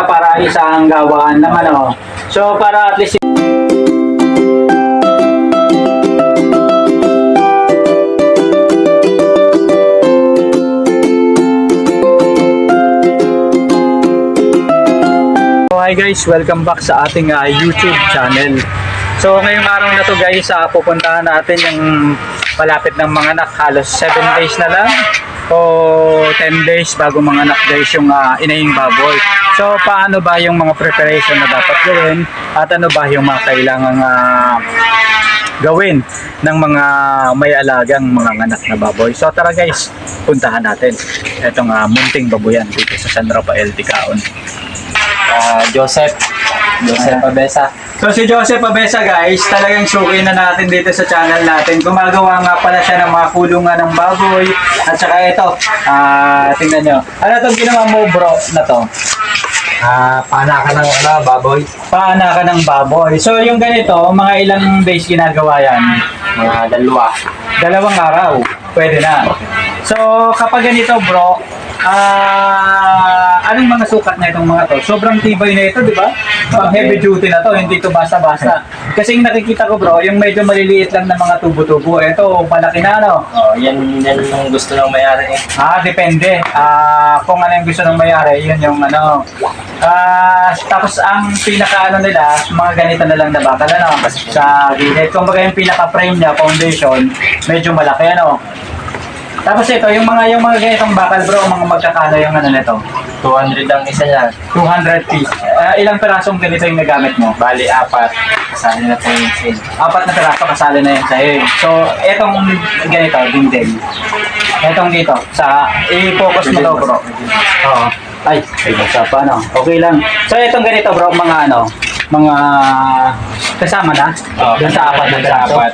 para isang gawaan ng ano. So para at least hi guys, welcome back sa ating ah, YouTube channel. So ngayong araw na to guys, uh, pupuntahan natin yung malapit ng mga anak. Halos 7 days na lang o 10 days bago mga anak guys yung uh, inahing baboy. So paano ba yung mga preparation na dapat gawin at ano ba yung mga kailangang ah, gawin ng mga may alagang mga anak na baboy. So tara guys, puntahan natin itong uh, munting baboyan dito sa San Rafael Ticaon. Ah, Joseph. Joseph Abesa. So si Joseph Abesa guys, talagang suki na natin dito sa channel natin. Gumagawa nga pala siya ng mga kulungan ng baboy. At saka ito, ah tingnan nyo. Ano itong ginawa mo bro na to? Ah, pana ka ng ano, baboy. Paana ka ng baboy. So yung ganito, mga ilang days ginagawa yan? Mga dalawa. Dalawang araw. Pwede na. So kapag ganito bro, ah anong mga sukat na itong mga to? Sobrang tibay na ito, di ba? Pang heavy duty na to, hindi to basta-basta. Kasi yung nakikita ko bro, yung medyo maliliit lang na mga tubo-tubo, ito malaki na no? Oh, yan yan ang gusto ng mayari eh. Ah, depende. Ah, kung ano yung gusto ng mayari, yun yung ano. Ah, tapos ang pinaka ano nila, mga ganito na lang na bakal ano, sa gilid. Kung baga yung pinaka frame niya, foundation, medyo malaki ano. Tapos ito, yung mga yung mga ganitong bakal bro, mga magkakano yung ano nito. 200 ang isa niya. 200 piece. Ah, ilang pirasong ganito yung nagamit mo? Bali, apat. Kasali na po yung sin. Apat na piraso kasali na yun sa'yo. eh. So, etong ganito, dingding. Etong dito, sa i-focus mo to bro. Oo. Ay, ay, basta pa, ano. Okay lang. So, itong ganito, bro, mga ano, mga kasama na. Oh, Doon sa apat na sa apat.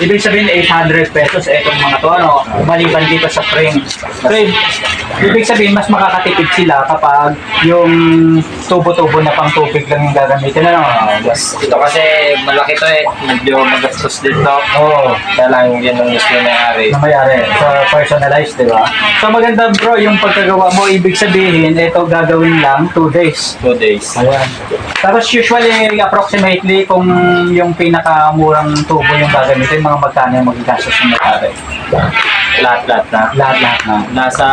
Ibig sabihin, 800 pesos itong mga to, ano, maliban dito sa frame. So, ibig sabihin, mas makakatipid sila kapag yung tubo-tubo na pang tubig lang yung gagamitin, ano. Mas, ito kasi malaki to eh. Medyo magastos din to. Oo. Kaya lang yan ang gusto ng mayari. na mayari. So, personalized, di ba? So, maganda bro, yung pagkagawa mo, ibig sabihin, ito gagawin lang 2 days. 2 days. Ayan. Tapos usually, approximately, kung yung pinakamurang tubo yung gagamitin, mga magkano yung magigastos ng mayari. Lahat-lahat na. Lahat-lahat na. Nasa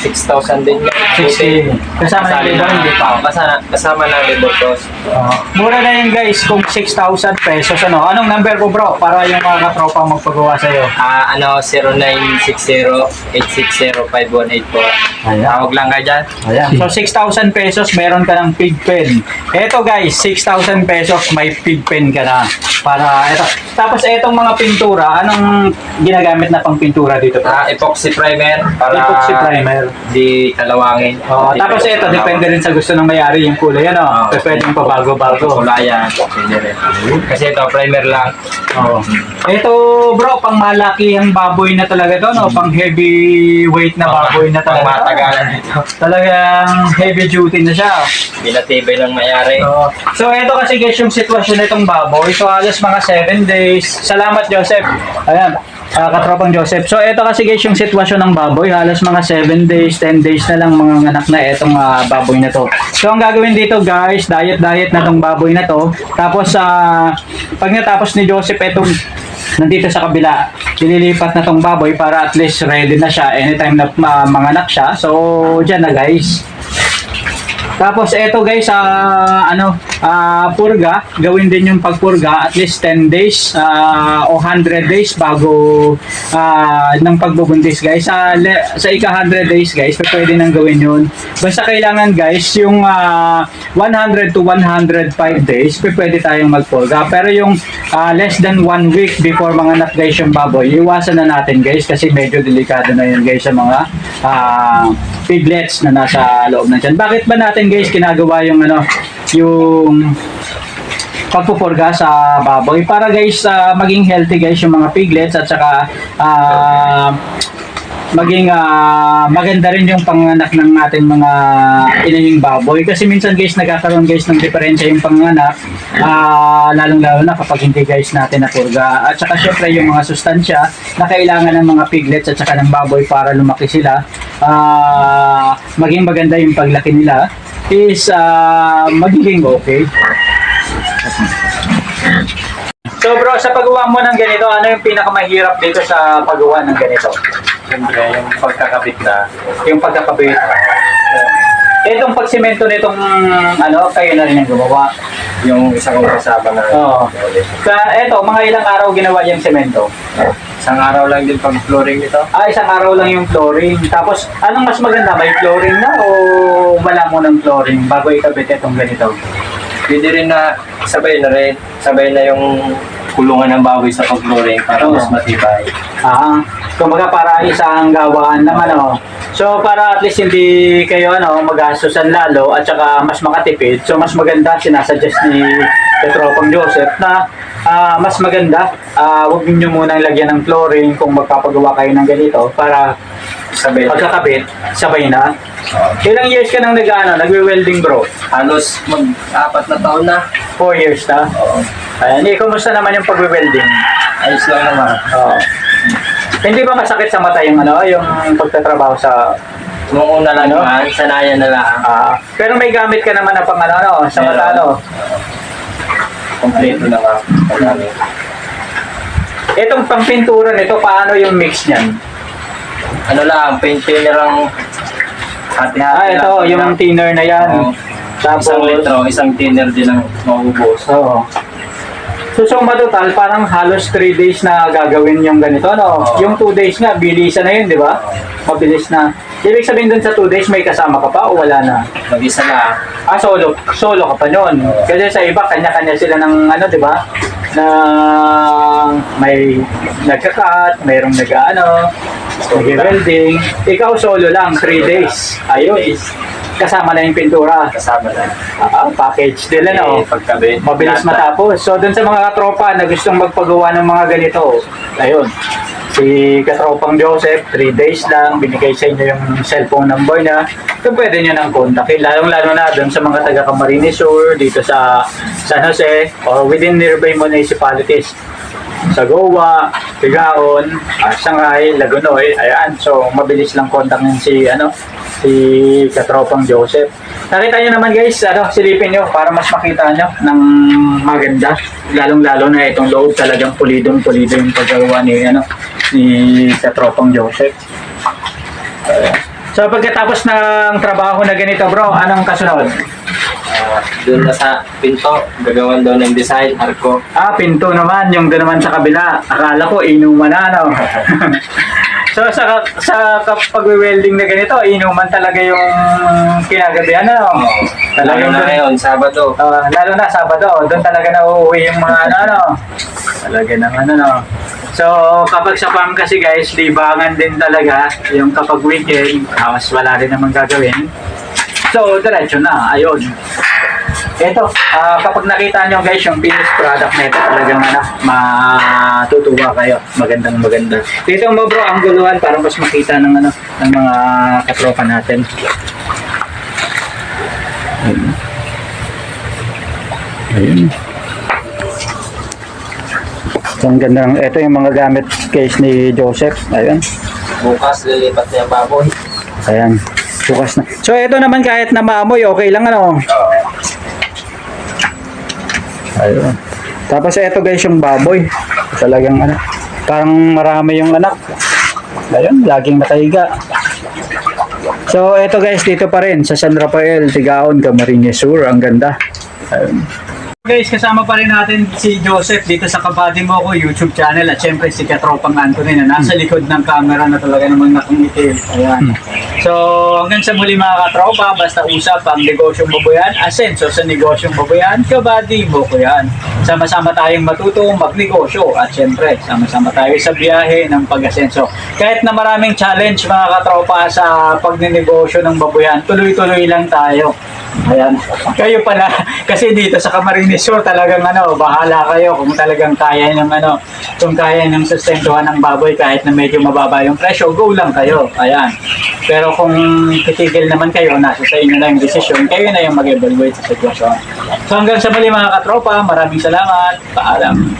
6,000 din. 16. Kasama na labor, hindi pa. Kasama, kasama na labor cost. Uh, mura na yun guys, kung 6,000 pesos. Ano? Anong number ko bro? Para yung mga katropa magpagawa sa'yo. Ah, ano, 0960-860-5184. Ayan. Tawag lang ka dyan. Ayan. So, 6,000 pesos, meron ka ng pig pen. Eto guys, 6,000 pesos, may pig pen ka na. Para, eto. Tapos, etong mga pintura, anong ginagamit na pang pintura dito? Bro? Ah, epoxy primer para Epoxy primer. di kalawangin. Oh, Di tapos ito, depende rin sa gusto ng may-ari yung kulay, ano? Oo. So, pwedeng pabago-bago. Kulayan. Pwede rin. Kasi ito, primer lang. Oo. Ito, bro, pang malaki ang baboy na talaga to, no? Pang heavy weight na baboy na talaga. matagalan ito. Talagang heavy duty na siya. Pinatibay ng mayari. So, so ito kasi guys yung sitwasyon nitong baboy. So halos mga 7 days. Salamat Joseph. Ayan. Ah, katropang Joseph. So ito kasi guys yung sitwasyon ng baboy. Halos mga 7 days, 10 days na lang mga anak na itong ah, baboy na to. So ang gagawin dito guys, diet-diet na tong baboy na to. Tapos sa pag natapos ni Joseph itong nandito sa kabila, ililipat na tong baboy para at least ready na siya anytime na uh, manganak siya. So, dyan na guys. Tapos eto guys, ah ano, ah purga, gawin din yung pagpurga at least 10 days ah, o 100 days bago ah ng pagbubuntis guys. Sa le- sa ika 100 days guys, pwede nang gawin yun. Basta kailangan guys, yung ah, 100 to 105 days, pwede tayong magpurga. Pero yung ah, less than 1 week before mga anak guys yung baboy, iwasan na natin guys kasi medyo delikado na yun guys sa mga ah, piglets na nasa loob ng tiyan. Bakit ba natin guys ginagawa yung ano, yung pagpupurga sa baboy? Para guys ah, maging healthy guys yung mga piglets at saka ah, maging ah, maganda rin yung panganak ng ating mga inahing baboy. Kasi minsan guys nagkakaroon guys ng diferensya yung panganak ah, lalong lalo na kapag hindi guys natin napurga. At saka syempre yung mga sustansya na kailangan ng mga piglets at saka ng baboy para lumaki sila ah, maging maganda yung paglaki nila is ah, magiging okay. So bro, sa paggawa mo ng ganito, ano yung pinakamahirap dito sa paggawa ng ganito? Siyempre, yung pagkakabit na, Yung pagkakabit. Itong pagsimento nitong ano, kayo na rin yung gumawa. yung isang kasama na Oo. Sa eto, mga ilang araw ginawa yung semento. Isang araw lang din pag-flooring nito. Ah, isang araw lang yung flooring. Tapos, anong mas maganda? May flooring na o wala mo ng flooring bago ikabit itong ganito? Pwede rin na sabay na rin, sabay na yung kulungan ng baboy sa pag-flooring para mas matibay. Ah, kumbaga para isang gawaan ng ano. So para at least hindi kayo ano magastusan lalo at saka mas makatipid. So mas maganda sinasuggest ni Petropang Joseph na ah, mas maganda ah, wag niyo munang lagyan ng flooring kung magpapagawa kayo ng ganito para Sabay pagkakabit sabay na. Ilang years ka nang nag-ano, nagwe-welding bro? Halos mag-apat na taon na. 4 years na. Oo. Ayan, eh, kumusta naman yung pagwe-welding? Ayos lang naman. Oo. Hindi ba masakit sa mata yung ano, yung pagtatrabaho sa Nung una lang Ano? naman, sanayan na lang. Ah, pero may gamit ka naman na pang ano, ano sa mata, ano? Kompleto na nga. Marami. Itong pangpintura nito, paano yung mix niyan? Ano lang, paint thinner ang hati Ah, ito, yung thinner na yan. Oo. Tapos, Isang litro, isang thinner din ang maubos. Oo. So, summa total, parang halos 3 days na gagawin yung ganito, no? Oo. Yung 2 days nga, bilisan na yun, di ba? Mabilis na. Ibig sabihin dun sa 2 days, may kasama ka pa o wala na? Mag-isa lang. Ah, solo. Solo ka pa nun. Oo. Kasi sa iba, kanya-kanya sila ng ano, di ba? Na may nagka-cut, mayroong nag-ano, nag-welding. Ikaw solo lang, 3 days. Ayun. Kasama na yung pintura. Kasama na. Ah, package din ano. Eh, pagkabit. Mabilis Lahat. matapos. So, dun sa mga katropa na gustong magpagawa ng mga ganito, ayun. Si Katropang Joseph, 3 days lang, binigay sa inyo yung cellphone number niya. Kung pwede niyo nang kontakin, lalong-lalo na dun sa mga taga Camarines Sur, dito sa San Jose, or within nearby municipalities. Sa Goa, Tigaon, uh, Shanghai, Lagunoy, ayan. So, mabilis lang kontakin si, ano, si Katropang Joseph. Nakita nyo naman guys, ano, silipin nyo para mas makita nyo ng maganda. Lalong-lalo na itong loob talagang pulidong-pulido yung paggawa ni, ano, ni Katropang Joseph. Ayan. So pagkatapos ng trabaho na ganito bro, anong kasunod? Doon na sa pinto, gagawan daw ng design, arko. Ah, pinto naman, yung doon naman sa kabila. Akala ko inuman na, ano? so, sa, sa pag-welding na ganito, inuman talaga yung kinagabihan, ano? Lalo na ngayon, Sabado. Ah, lalo na Sabado, doon talaga na uuwi yung mga ano, ano. Talaga naman, ano. So, kapag sa farm kasi guys, libangan din talaga. Yung kapag weekend, ah, mas wala rin naman gagawin. So, diretso na, ayun. Ito, ah, kapag nakita nyo guys yung finished product nito, talagang ano, matutuwa kayo. Magandang maganda. Dito mo bro, ang guluhan para mas makita ng ano, ng mga katropa natin. Ayun. Ayun. So, ang ganda ng, ito yung mga gamit case ni Joseph. Ayun. Bukas, lilipat niya baboy. Ayan. Bukas na. So, ito naman kahit na maamoy, okay lang ano. Ayun. Tapos ito guys yung baboy. Talagang ano, parang marami yung anak. Ayun, laging nakahiga. So, ito guys, dito pa rin sa San Rafael, Tigaon, Camarines Sur. Ang ganda. Ayun. Guys, kasama pa rin natin si Joseph dito sa Kabady Mo ko YouTube channel at syempre si Katropang Anthony na nasa likod ng camera na talaga namang nakangitil. Ayan. So, hanggang sa muli mga katropa, basta usap ang negosyong baboyan, asenso sa negosyong baboyan, kabady mo ko yan. Sama-sama tayong matuto magnegosyo at syempre, sama-sama tayo sa biyahe ng pag-asenso. Kahit na maraming challenge mga katropa sa pagnenegosyo ng baboyan, tuloy-tuloy lang tayo. Ayan. Kayo pala, kasi dito sa Camarines Sur talagang ano, bahala kayo kung talagang kaya ng ano, kung kaya ng sustentuhan ng baboy kahit na medyo mababa yung presyo, go lang kayo. Ayan. Pero kung titigil naman kayo, nasa sa inyo na yung desisyon, kayo na yung mag-evaluate sa sitwasyon. So hanggang sa muli mga katropa, maraming salamat. Paalam.